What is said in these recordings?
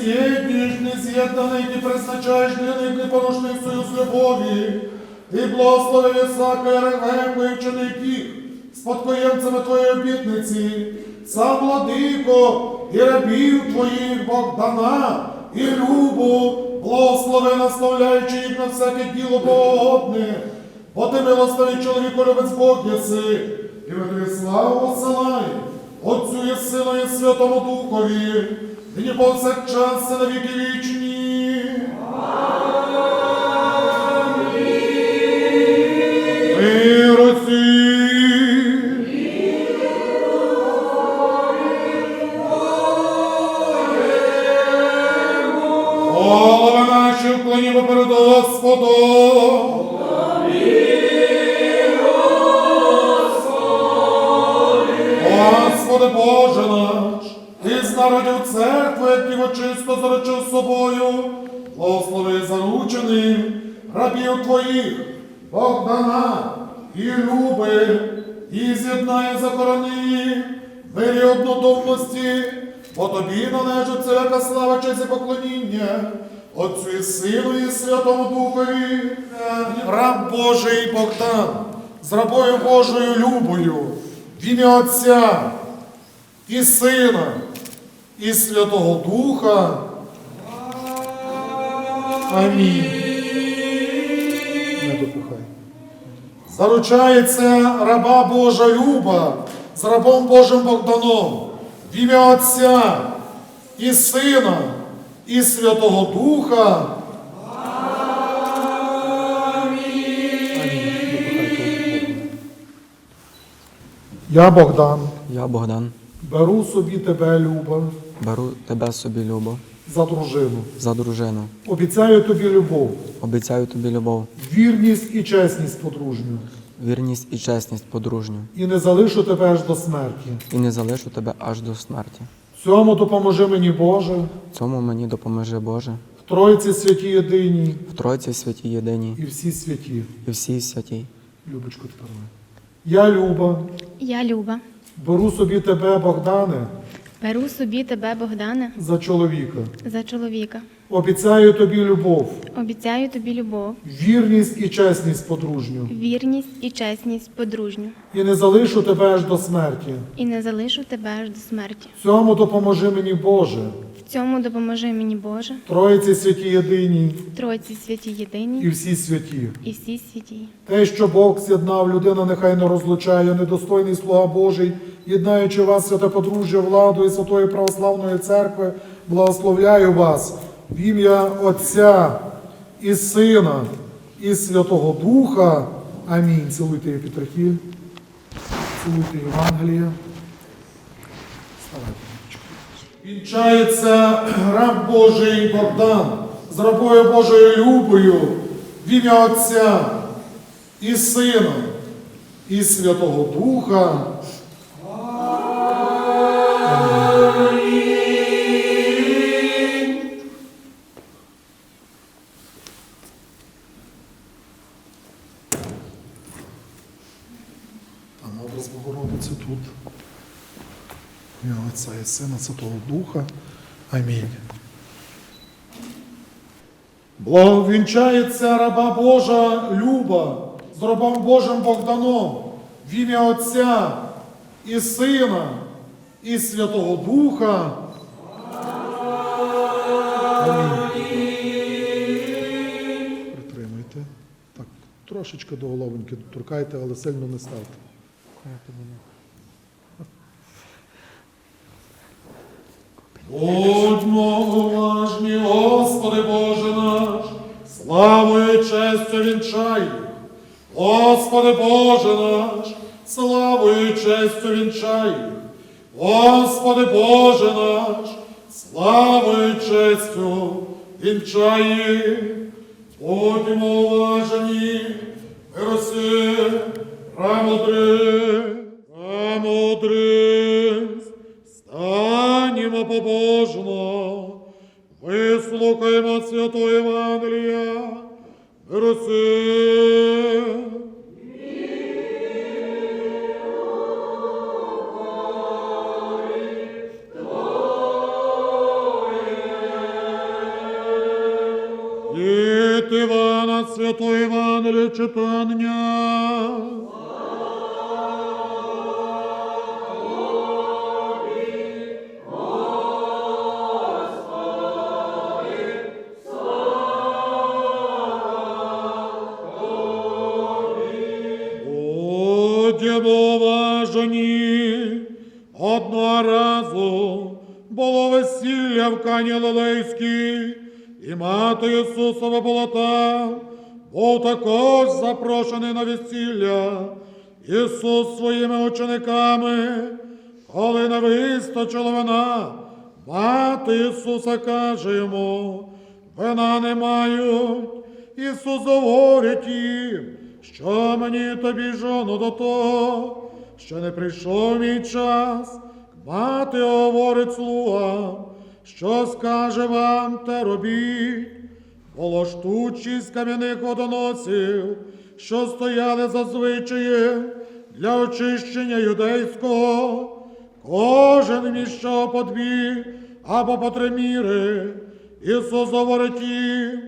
з'єднуєш, нез'єднаний, ти призначаєш для них непорушний союз любові. Ти благословив Ісака і Ревеку і вченик спадкоємцями твоєї обітниці. Сам владико і рабів твоїх Богдана і Любу, благослови, наставляючи їх на всяке діло богодне. Бо ти милостивий чоловіку любець Бог єси, і тобі славу посилай, Отцю і Сину і Святому Духові, нині повсякчас і на віки вічні. Благослови зарученим рабів Твоїх, Богдана і Люби, і з'єднай закорони мирі однодумності, бо Тобі належить всяка слава, честь і поклоніння, Отцю і Сину і Святому Духові, раб Божий Богдан, з рабою Божою Любою, в ім'я Отця і Сина, і Святого Духа. Амінь. Не допухай. Заручається раба Божа Люба з рабом Божим Богданом в ім'я Отця і Сина, і Святого Духа. Я Богдан, Я Богдан, беру собі тебе, Люба, беру тебе собі, Любо, за дружину. за дружину. Обіцяю тобі любов, Обіцяю тобі любов, вірність і чесність подружню, вірність і чесність подружню, і не залишу тебе аж до смерті. і не залишу тебе аж до смерті. Цьому допоможи мені, Боже, Цьому мені допоможи Боже, в Тройці святій єдиній в Тройці святій єдиній і всі святі. і всій святій. Любочко тепер. ми. Я, Люба, Я Люба, беру собі тебе, Богдане, беру собі тебе, Богдане, за чоловіка. за чоловіка. Обіцяю тобі любов, Обіцяю тобі любов, вірність і чесність подружню, вірність і чесність подружню, і не залишу тебе аж до смерті. і не залишу тебе аж до смерті. В Цьому допоможи мені, Боже, В цьому допоможи мені Боже, в Тройці святій єдиній Тройці святі і єдині всі святі. і всі святі. Те, що Бог з'єднав, людина нехай не розлучає, недостойний слуга Божий, єднаючи вас, святе подружжя, владу і Святої Православної Церкви, благословляю вас в ім'я Отця і Сина, і Святого Духа. Амінь. Цілуйте Епітрахіль, цілуйте Євангелія. Вінчається раб Божий Богдан з рабою Божою Любою в ім'я Отця і Сина, і Святого Духа. Ім'я Отця і Сина, Святого Духа. Амінь. Благовінчається раба Божа Люба з рабом Божим Богданом в ім'я Отця і Сина, і Святого Духа. Амінь. Притримуйте. Так, трошечки до головоньки торкайте, але сильно не ставте. Будьмо уважні, Господи Боже наш, славою і честю вінчай. Господи Боже наш, славою і честю вінчай. Господи Боже наш, славою і честю вінчай. Будьмо уважні, вироси, премудри, премудрість. Станімо побожно, вислухаймо святого Евангелія, Руси. І Ісусова була там, був також запрошений на весілля. Ісус своїми учениками, коли не вистачило вина, мати Ісуса каже йому, вина не мають. Ісус говорить їм, що мені тобі жону до того, що не прийшов мій час. Мати говорить слугам, що скаже вам, те робіть. Ж тут кам'яних водоносів, що стояли за для очищення юдейського. Кожен міщав по дві або по три міри. Ісус говорить їм,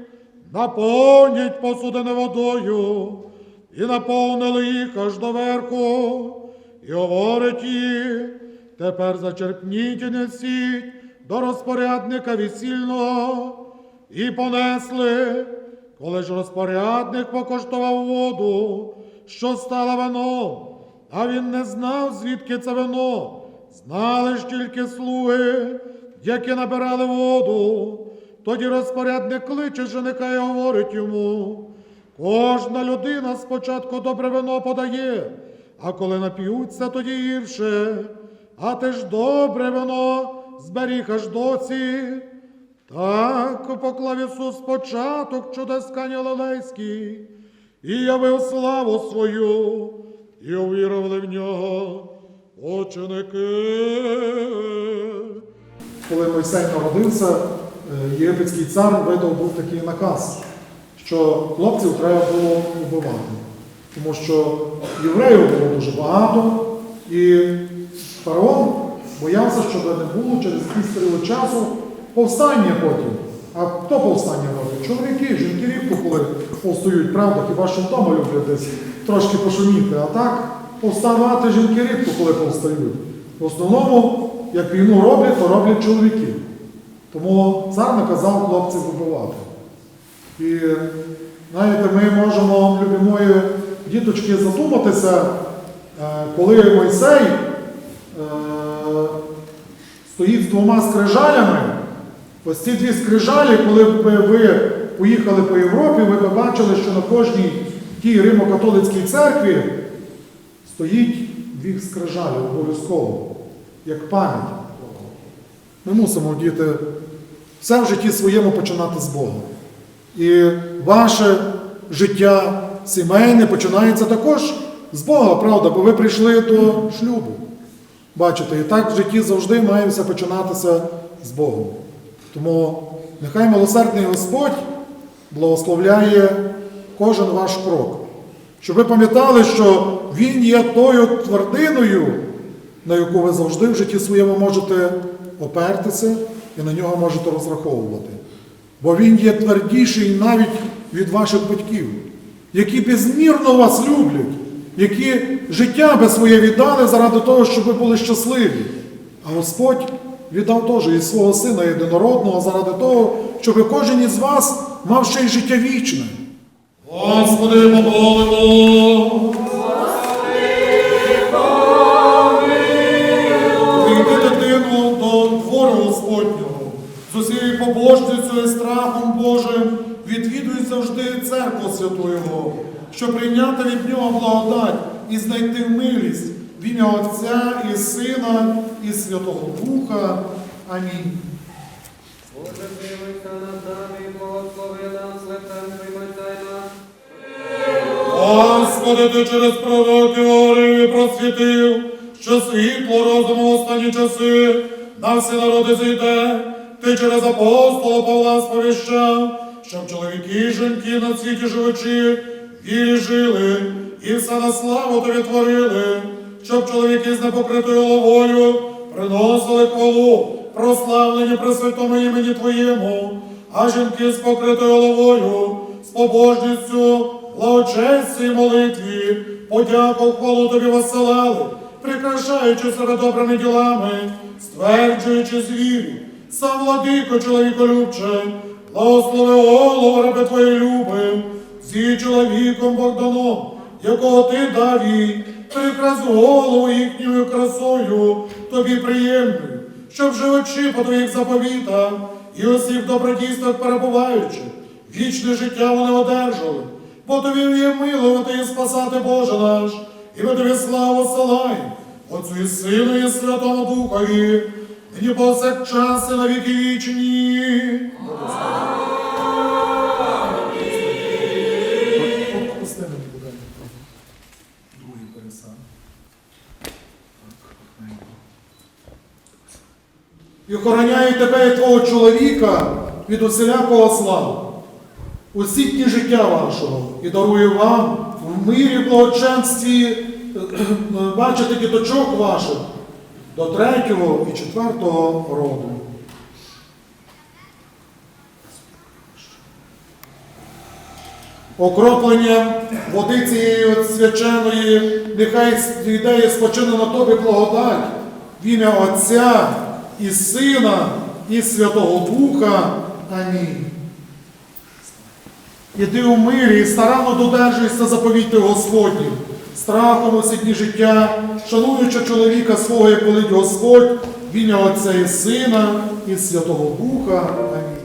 посудини водою, і наповнили їх аж до верху, і говорить їм, тепер зачерпніть і несіть до розпорядника весільного, і понесли, коли ж розпорядник покоштував воду, що стала вином, а він не знав, звідки це вино, знали ж тільки слуги, які набирали воду. Тоді розпорядник кличе жениха і говорить йому. Кожна людина спочатку добре вино подає, а коли нап'ються, тоді гірше. А ти ж добре вино зберіг аж доці. Так поклав Ісус початок чудес Кані і явив славу свою, і увірували в нього ученики. коли Мойсей народився, е, єгипетський цар видав був такий наказ, що хлопців треба було вбивати. Тому що євреїв було дуже багато, і фараон боявся, щоб не було через якийсь період часу повстання потім. А хто повстання робить? Чоловіки, жінки рідко коли повстають, правда, хіба що вдома люблять десь трошки пошуміти. А так повставати жінки рідко коли повстають. В основному, як війну роблять, то роблять чоловіки. Тому цар наказав хлопців вбивати. І знаєте, ми можемо, любі мої діточки, задуматися, е, коли Мойсей е, стоїть з двома скрижалями. Ось ці дві скрижалі, коли б ви поїхали по Європі, ви б бачили, що на кожній тій Римо-католицькій церкві стоїть дві скрижалі обов'язково, як пам'ять. Ми мусимо діти все в житті своєму починати з Бога. І ваше життя сімейне починається також з Бога, правда, бо ви прийшли до шлюбу. Бачите, і так в житті завжди має починатися з Богом. Тому нехай милосердний Господь благословляє кожен ваш крок. Щоб ви пам'ятали, що Він є тою твердиною, на яку ви завжди в житті своєму можете опертися і на нього можете розраховувати. Бо Він є твердіший навіть від ваших батьків, які безмірно вас люблять, які життя би своє віддали заради того, щоб ви були щасливі. А Господь віддав теж і свого сина єдинородного заради того, щоб кожен із вас мав ще й життя вічне. Господи, помолимо. З усією побожністю і страхом Божим відвідуй завжди церкву святу Його, щоб прийняти від нього благодать і знайти милість в ім'я Отця і Сина і Святого Духа. Амінь. Боже, змилуйся над нами, благослови нас, лицем приймай нас. Господи, ти через пророків говорив і просвітив, що світло розуму останні часи на всі народи зійде. Ти через апостола Павла сповіщав, щоб чоловіки і жінки на світі живучи, вірі жили, і все на славу тобі творили, щоб чоловіки з непокритою головою приносили хвалу, прославлення при святому імені Твоєму, а жінки з покритою головою побожністю, благочесті і молитві, подяку хвалу тобі веселали, прикрашаючи себе добрими ділами, стверджуючи звіру, сам владико чоловіколюбче, благослови голову раби твої любим, зі чоловіком Богданом, якого ти дав їй, прикрас голову їхньою красою, тобі приємною, щоб живучи по твоїх заповітах і усіх добродійствах перебуваючи, вічне життя вони одержали, бо тобі є милувати і спасати Боже наш, і ми тобі славу силаємо, Отцю і Сину і Святому Духові, нині повсякчас і на віки вічні. Пусти мені буде. Другий пересан. І охороняю тебе і твого чоловіка від усілякого зла, усі дні життя вашого, і дарую вам в мирі, благоченстві бачити діточок ваших до третього і четвертого роду. Окропленням води цієї свяченої, нехай йде спочине на тобі благодать в ім'я Отця і Сина і Святого Духа. Амінь. Іди у мирі і старанно додержуйся заповіти Господніх, страхом усі дні життя, шануючи чоловіка свого, як велить Господь, в ім'я Отця і Сина і Святого Духа. Амінь.